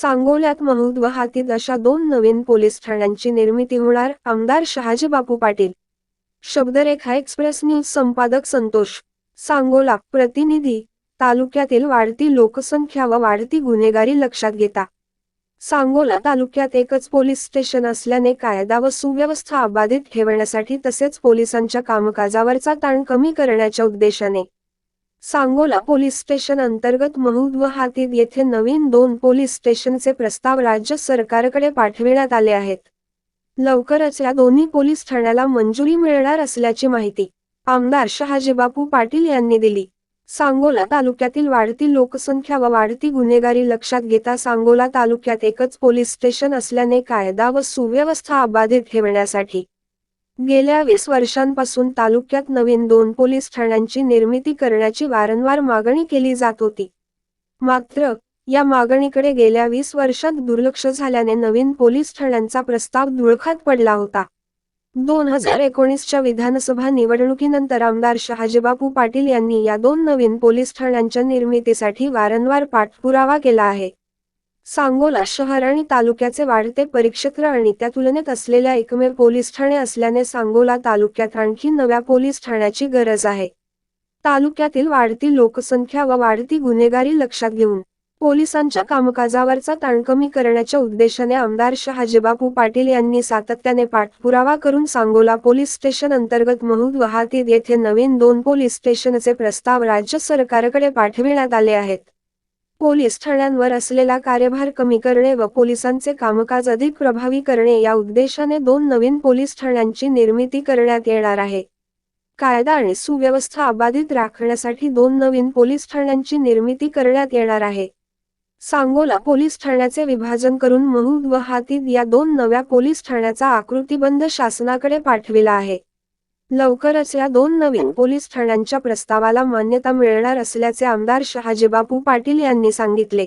सांगोल्यात महूद व हातीद अशा दोन नवीन पोलीस ठाण्यांची निर्मिती होणार आमदार शहाजी बापू पाटील. शब्दरेखा एक्सप्रेस न्यूज संपादक संतोष. सांगोला प्रतिनिधी. तालुक्यातील वाढती लोकसंख्या व वाढती गुन्हेगारी लक्षात घेता. सांगोला तालुक्यात एकच पोलीस स्टेशन असल्याने कायदा व सुव्यवस्था अबाधित ठेवण्यासाठी तसेच पोलिसांच्या कामकाजावरचा ताण कमी करण्याच्या उद्देशाने सांगोला पोलीस स्टेशन अंतर्गत महूद व हातीद येथे नवीन दोन पोलीस स्टेशनचे प्रस्ताव राज्य सरकारकडे पाठविण्यात आले आहेत. लवकरच या दोन्ही पोलीस ठाण्याला मंजुरी मिळणार असल्याची माहिती आमदार शहाजीबापू पाटील यांनी दिली. सांगोला तालुक्यातील वाढती लोकसंख्या व वाढती गुन्हेगारी लक्षात घेता सांगोला तालुक्यात एकच पोलीस स्टेशन असल्याने कायदा व सुव्यवस्था अबाधित ठेवण्यासाठी गेल्या वीस वर्षांपासून तालुक्यात नवीन दोन पोलीस ठाण्यांची निर्मिती करण्याची वारंवार मागणी केली जात होती. मात्र या मागणीकडे गेल्या वीस वर्षात दुर्लक्ष झाल्याने नवीन पोलीस ठाण्यांचा प्रस्ताव धुळखात पडला होता. दोन हजार एकोणीसच्या विधानसभा निवडणुकीनंतर आमदार शहाजीबापू पाटील यांनी या दोन नवीन पोलीस ठाण्यांच्या निर्मितीसाठी वारंवार पाठपुरावा केला आहे. सांगोला शहर आणि तालुक्याचे वाढते परिक्षेत्र आणि त्या तुलनेत असलेल्या एकमेव पोलीस ठाणे असल्याने सांगोला तालुक्यात आणखी नव्या पोलीस ठाण्याची गरज आहे. तालुक्यातील वाढती लोकसंख्या व वाढती गुन्हेगारी लक्षात घेऊन पोलिसांच्या कामकाजावरचा ताण कमी करण्याच्या उद्देशाने आमदार शहाजीबापू पाटील यांनी सातत्याने पाठपुरावा करून सांगोला पोलीस स्टेशन अंतर्गत महूद व येथे नवीन दोन पोलीस स्टेशनचे प्रस्ताव राज्य सरकारकडे पाठविण्यात आले आहेत. पोलीस ठाण्यांवर असलेला कार्यभार कमी करणे व पोलिसांचे कामकाज अधिक प्रभावी करणे या उद्देशाने दोन नवीन पोलीस ठाण्यांची निर्मिती करण्यात येणार आहे. कायदा आणि सुव्यवस्था अबाधित राखण्यासाठी दोन नवीन पोलीस ठाण्यांची निर्मिती करण्यात येणार आहे. सांगोला पोलीस ठाण्याचे विभाजन करून महूद व हातीद या दोन नव्या पोलीस ठाण्याचा आकृतीबंध शासनाकडे पाठविला आहे. लवकरच या दोन नवीन पोलीस ठाण्यांच्या प्रस्तावाला मान्यता मिळणार असल्याचे आमदार शहाजीबापू पाटील यांनी सांगितले.